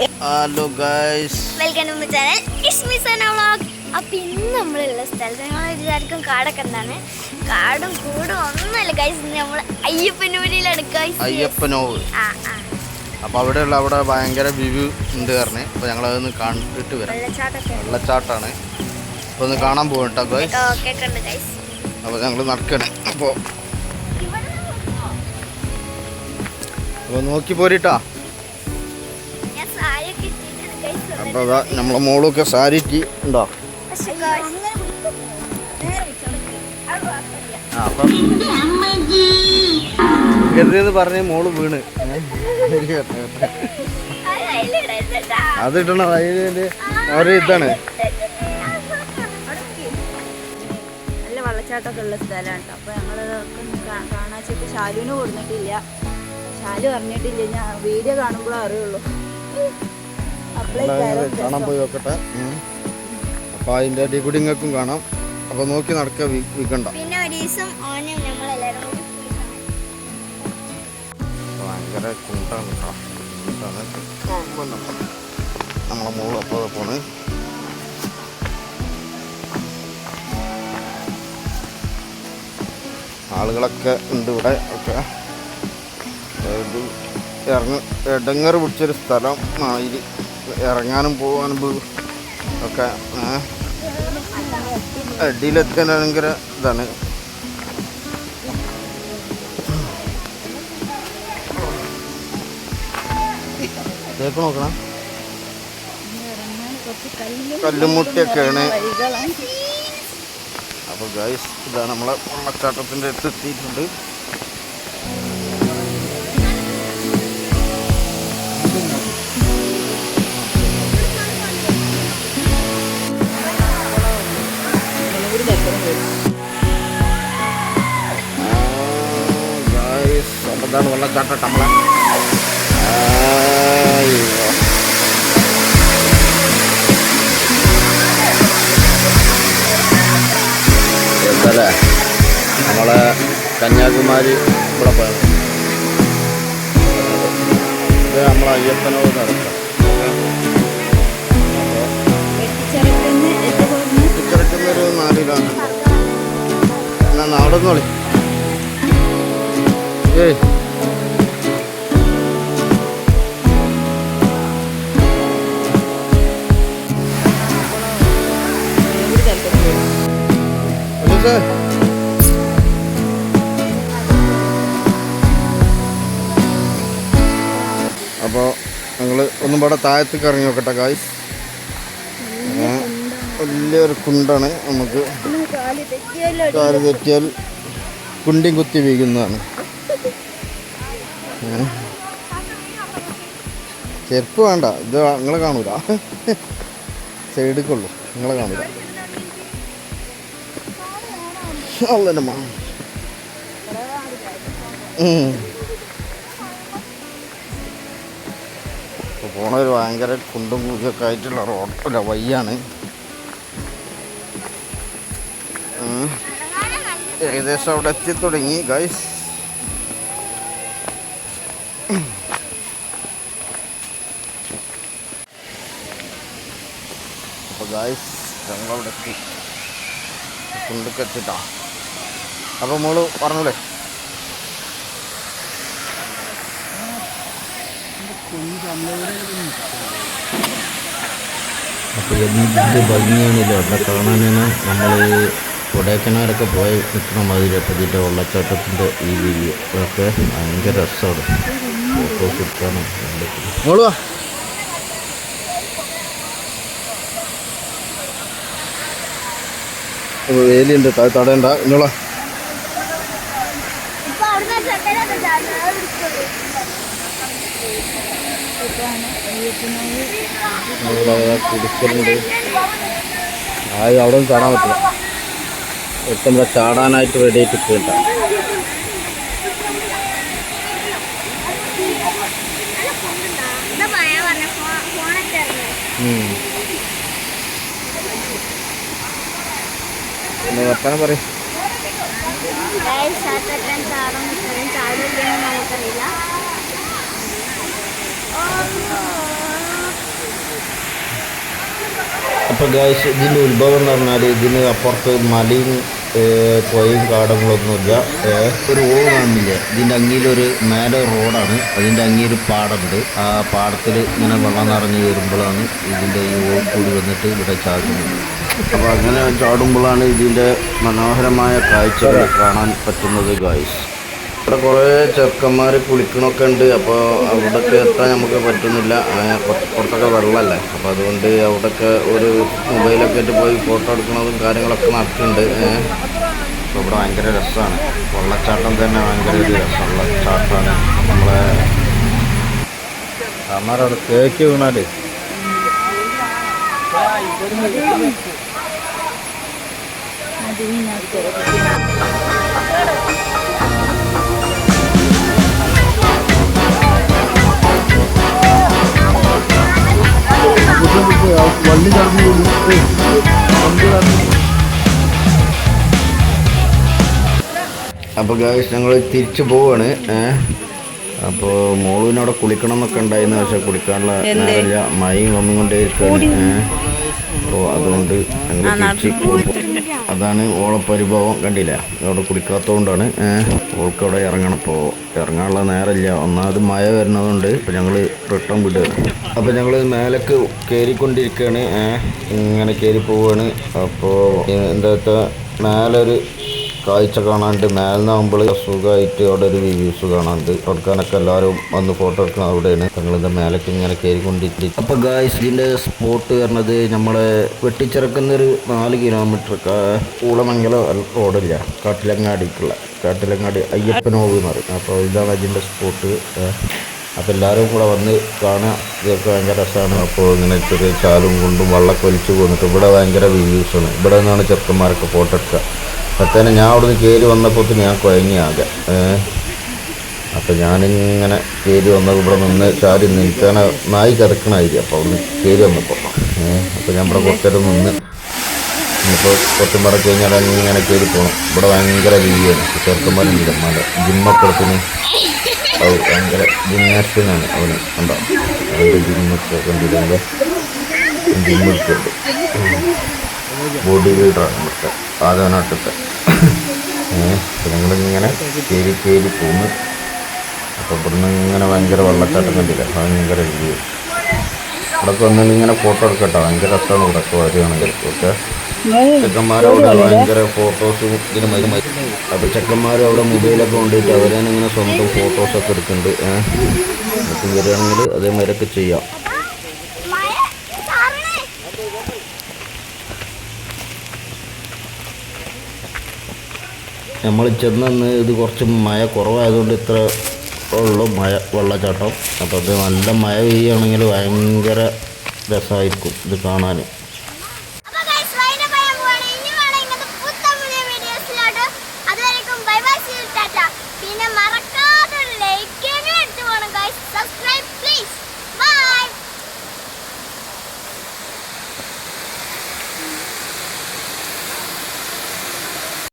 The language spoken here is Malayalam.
Hello guys welcome to my channel ഇസ്മിസന vlog അപ്പം ഇന്ന് നമ്മളുള്ള സ്ഥലത്ത് നിങ്ങൾ വിചാരിക്കും കാടൊക്കെ എന്താണ്? കാടും കൂടും ഒന്നുമല്ല ഗൈസ് നമ്മൾ അയ്യപ്പനൂരിലാണ് ഗൈസ് അയ്യപ്പനോവ് ആ ആ. അപ്പോൾ അവിടെയുള്ള അവിടെ ഭയങ്കര വ്യൂ ഉണ്ട് കാരണം അപ്പോൾ ഞങ്ങളതൊന്ന് കണ്ടിട്ട് വരാം. വെള്ളച്ചാട്ടാണ്. അപ്പോൾ ഒന്ന് കാണാൻ പോകും അപ്പൊ ഗൈസ് അപ്പോൾ ഞങ്ങൾ നടക്കണേ അപ്പോൾ അപ്പോൾ നോക്കി പോരിട്ടാ അതാ നമ്മളെ മോളൊക്കെ സാരിറ്റി ഇട്ടി ഉണ്ടോ? അപ്പം കരുതിയെന്ന് പറഞ്ഞ് മോൾ വീണ്. അത് അതിന്റെ അതിന്റെ ഒരു ഇതാണ്. നല്ല വെള്ളച്ചാട്ടമൊക്കെ ഉള്ള സ്ഥലമാണ് അപ്പോൾ ഞങ്ങൾ കാണാച്ചിട്ട് ഷാലുവിന് കൊടുത്തിട്ടില്ല. ഷാലു അറിഞ്ഞിട്ടില്ല ഞാൻ വീഡിയോ കാണുമ്പോഴേ അറിയുള്ളൂ. കാണാൻ പോയി നോക്കട്ടെ. അപ്പൊ അപ്പോൾ അതിന്റെ അടി കൂടി കാണാം. അപ്പോൾ നോക്കി നടക്ക വിൽക്കണ്ട. ഭയങ്കര കുണ്ടാണ് കേട്ടോ. കുണ്ടാണ് കുഴപ്പമൊന്നുമില്ല. നമ്മളെ മോൾ അപ്പോൾ പോണ്? ആളുകളൊക്കെ ഉണ്ട് ഇവിടെ. ഒക്കെ. ഇറങ്ങ് ഇറങ്ങ ഇടങ്ങറ് പിടിച്ചൊരു സ്ഥലം ആയി ഇറങ്ങാനും പോകാനും ഒക്കെ അടിയിലെത്താൻ ഭയങ്കര ഇതാണ്. തേക്ക് നോക്കണം. കല്ലുമുട്ടിയൊക്കെയാണ്. അപ്പൊ അപ്പോൾ ഗൈസ് ഇതാണ് നമ്മളെ വെള്ളച്ചാട്ടത്തിന്റെ അടുത്ത് എത്തിയിട്ടുണ്ട്. വെള്ളച്ചാട്ടം നമ്മളെ അയ്യോ. എന്തല്ലേ? നമ്മളെ കന്യാകുമാരി ഇവിടെ പോയത് ഇത് നമ്മളെ അയ്യപ്പനോട് നടക്കാം കിടക്കുന്നൊരു നാല് കിലോമീറ്റർ എന്നാ അവിടെ നിന്ന് വിളി ഏയ്. അലീസേ. അപ്പോൾ ഞങ്ങൾ ഒന്നും ഇവിടെ താഴത്തേക്ക് ഇറങ്ങി നോക്കട്ടെ കായ്സ് വലിയൊരു കുണ്ടാണ് നമുക്ക് കാൽ തെറ്റിയാൽ കുണ്ടിയും കുത്തി വീഴുന്നതാണ്. ചെരുപ്പ് വേണ്ട. ഇത് നിങ്ങൾ കാണൂല. സൈഡിക്കുള്ളൂ നിങ്ങളെ കാണൂല. അല്ലെന്റെ മാ. പോണ ഒരു ഭയങ്കര കുണ്ടും കുഴിയൊക്കെ ആയിട്ടുള്ള റോഡ്. അല്ല വയ്യാണ്. ഏകദേശം അവിടെ എത്തി തുടങ്ങി ഗൈസ് അപ്പോൾ ഗൈസ് ഞങ്ങളവിടെ എത്തി. കുണ്ടൊക്കെ എത്തിട്ടാ അപ്പോൾ മോൾ പറഞ്ഞൂടെ? അപ്പോൾ എന്ത് ഭംഗിയാണല്ലോ. അവിടെ കാണാനാണ് നമ്മൾ കൊടൈക്കനാലൊക്കെ പോയി നിൽക്കുന്ന മാതിരി പതിന്റെ വെള്ളച്ചാട്ടത്തിന്റെ ഈ വീഡിയോ ഒക്കെ ഭയങ്കര രസമാണ്. ഫോട്ടോസ് എടുക്കാനും എല്ലാത്തിനും വാ. അപ്പോൾ വേലിയുണ്ട് തടയണ്ട. ഇന്നോളാ ഇപ്പൊ അവിടുന്ന് ചെക്കനൊക്കെ ചാടുന്നത് വിളിച്ചോളൂ. ഇവിടെ കുടിക്കലുണ്ട്. ആരും അവിടെ ഒന്നും ചാടാൻ പറ്റില്ല. ഇപ്പം ഇവിടെ ചാടാനായിട്ട് റെഡി ആയിട്ട് കേട്ട വർത്താനം പറയും. ചാടില്ലെന്ന് നമുക്കറിയില്ല അപ്പോൾ ഗായ്സ് ഇതിന്റെ ഉത്ഭവം എന്ന് പറഞ്ഞാൽ ഇതിന് അപ്പുറത്ത് മലയും പുഴയും കാടങ്ങളൊന്നുമില്ല. ഒരു ഓവ് കാണുന്നില്ല ഇതിന്റെ അങ്ങിയിലൊരു മേലെ റോഡാണ്. അതിന്റെ അങ്ങിയിൽ പാടമുണ്ട്. ആ പാടത്തിൽ ഇങ്ങനെ വെള്ളം നിറഞ്ഞ് കയറുമ്പോഴാണ് ഇതിന്റെ ഈ ഓവ് കൂടി വന്നിട്ട് ഇവിടെ ചാടുന്നത്. അപ്പോൾ അങ്ങനെ ചാടുമ്പോഴാണ് ഇതിന്റെ മനോഹരമായ കാഴ്ചകൾ കാണാൻ പറ്റുന്നത് ഗായ്സ് ഇവിടെ കുറേ ചെറുക്കന്മാർ കുളിക്കണമൊക്കെ ഉണ്ട്. അപ്പോൾ അവിടെയൊക്കെ എത്താൻ നമുക്ക് പറ്റുന്നില്ല. പുറത്തൊക്കെ വെള്ളമല്ലേ അപ്പോൾ അതുകൊണ്ട് അവിടെയൊക്കെ ഒരു മൊബൈലൊക്കെ ആയിട്ട് പോയി ഫോട്ടോ എടുക്കുന്നതും കാര്യങ്ങളൊക്കെ നടക്കുന്നുണ്ട്. അപ്പോൾ ഇവിടെ ഭയങ്കര രസമാണ് വെള്ളച്ചാട്ടം തന്നെ ഭയങ്കര ഒരു രസമുള്ള ചാട്ടമാണ് നമ്മളെ അമ്മാരവിടെ കേക്ക് വീണാൽ. വള്ളി ചടഞ്ഞു അപ്പോൾ ഗായ്സ് ഞങ്ങൾ തിരിച്ചു പോവാണ്. അപ്പോൾ മോളുവിനവിടെ കുളിക്കണം എന്നൊക്കെ ഉണ്ടായിരുന്നു പക്ഷെ കുളിക്കാനുള്ള നേരമില്ല. മഴയും വന്നുകൊണ്ടേ ഇരിക്കുകയാണ് ഏഹ് അപ്പോൾ അതുകൊണ്ട് ഞങ്ങൾ തിരിച്ച് അതാണ് ഓളപ്പരിഭവം പരിഭവം. കണ്ടില്ല? അവിടെ കുടിക്കാത്തതുകൊണ്ടാണ് ഓൾക്ക് അവിടെ ഇറങ്ങണം. അപ്പോൾ ഇറങ്ങാനുള്ള നേരമില്ല. ഒന്നാമത് മഴ വരുന്നതുകൊണ്ട് അപ്പോൾ ഞങ്ങൾ റിട്ടേൺ വിടുകയാണ് അപ്പോൾ ഞങ്ങൾ മേലേക്ക് കയറിക്കൊണ്ടിരിക്കുകയാണ് ഇങ്ങനെ കയറി പോവുകയാണ് അപ്പോൾ എന്താ വെച്ചാൽ മേലൊരു കാഴ്ച കാണാണ്ട് മേലെന്നാകുമ്പോൾ സുഖമായിട്ട് അവിടെ ഒരു വ്യൂസ് കാണാണ്ട്. കൊടുക്കാനൊക്കെ എല്ലാവരും വന്ന് ഫോട്ടോ എടുക്കണം അവിടെയാണ്. ഞങ്ങളിത് മേലേക്ക് ഇങ്ങനെ കയറിക്കൊണ്ടിരിക്കും അപ്പോൾ ഗായ്സ് ഇതിന്റെ സ്പോട്ട് പറഞ്ഞത് നമ്മളെ വെട്ടിച്ചിറക്കുന്നൊരു നാല് കിലോമീറ്റർ കൂളമംഗലം റോഡില്ല? കാട്ടിലങ്ങാടിക്കുള്ള കാട്ടിലങ്ങാടി അയ്യപ്പനോവ് എന്ന് അപ്പോൾ ഇതാണ് അതിന്റെ സ്പോട്ട് അപ്പോൾ എല്ലാവരും കൂടെ വന്ന് കാണുക ഇതൊക്കെ ഭയങ്കര രസമാണ് അപ്പോൾ ഇങ്ങനെ ചെറിയ ചാലും കൊണ്ടും വള്ളമൊക്കെ വലിച്ചു പോന്നിട്ട് ഇവിടെ ഭയങ്കര വ്യൂസാണ് ഇവിടെ നിന്നാണ് ചെറുക്കന്മാരൊക്കെ ഫോട്ടോ എടുക്കുക അപ്പത്തേനെ ഞാൻ അവിടുന്ന് കയറി വന്നപ്പോൾ ഞാൻ കുഴങ്ങി ആകെ അപ്പോൾ ഞാനിങ്ങനെ കയറി വന്നത് ഇവിടെ നിന്ന് ചാരി നിൽക്കാൻ നായി കിടക്കണായിരിക്കും അപ്പോൾ അവിടുന്ന് കയറി വന്നപ്പോൾ അപ്പോൾ ഞാൻ ഇവിടെ കുറച്ചേരം നിന്ന് ഇപ്പോൾ കുറച്ചും മറ കഴിഞ്ഞാൽ ഇങ്ങനെ കയറി പോകണം ഇവിടെ ഭയങ്കര വീതിയാണ് ചെറുക്കന്മാരുണ്ട് മല ജിമ്മക്കുളത്തിന്. അത് ഭയങ്കര ജിംനാസ്റ്റിനാണ് അവന്. കണ്ടോ? അവന്റെ ജിമ്മൊക്കെ കണ്ടിട്ടുണ്ട്. ജിമ്മെടുക്കുന്നുണ്ട് ബോഡി ബിൽഡറാണ് ഇവിടുത്തെ. ആദവനാട്ടത്തെ ഞങ്ങളിങ്ങനെ കയറി കയറി പോന്ന്. അപ്പോൾ ഇവിടുന്ന് ഇങ്ങനെ ഭയങ്കര വെള്ളച്ചാട്ടം കണ്ടില്ല? ഭയങ്കര വ്യൂ ഇവിടെ വന്നിട്ട് ഇങ്ങനെ ഫോട്ടോ എടുക്കട്ടോ. ഭയങ്കര രസമാണ് ഇവിടെ ഒക്കെ വരികയാണെങ്കിൽ ഒക്കെ ചെക്കന്മാരവിടെ ഭയങ്കര ഫോട്ടോസും ഇതിന് അപ്പോൾ ചെക്കന്മാരും അവിടെ മൊബൈലൊക്കെ കൊണ്ടിട്ട് അവരാണ് ഇങ്ങനെ സ്വന്തം ഫോട്ടോസൊക്കെ എടുക്കുന്നുണ്ട്. ഏഹ് വരികയാണെങ്കിൽ വരികയാണെങ്കിൽ അതേമാതിരിയൊക്കെ ചെയ്യാം മഴ ചാറണേ നമ്മൾ ചെന്നന്ന് ഇത് കുറച്ച് മഴ കുറവായതുകൊണ്ട് ഇത്ര ഉള്ളു മഴ വെള്ളച്ചാട്ടം. അപ്പോൾ അത് നല്ല മഴ പെയ്യുകയാണെങ്കിൽ ഭയങ്കര രസമായിരിക്കും ഇത് കാണാൻ.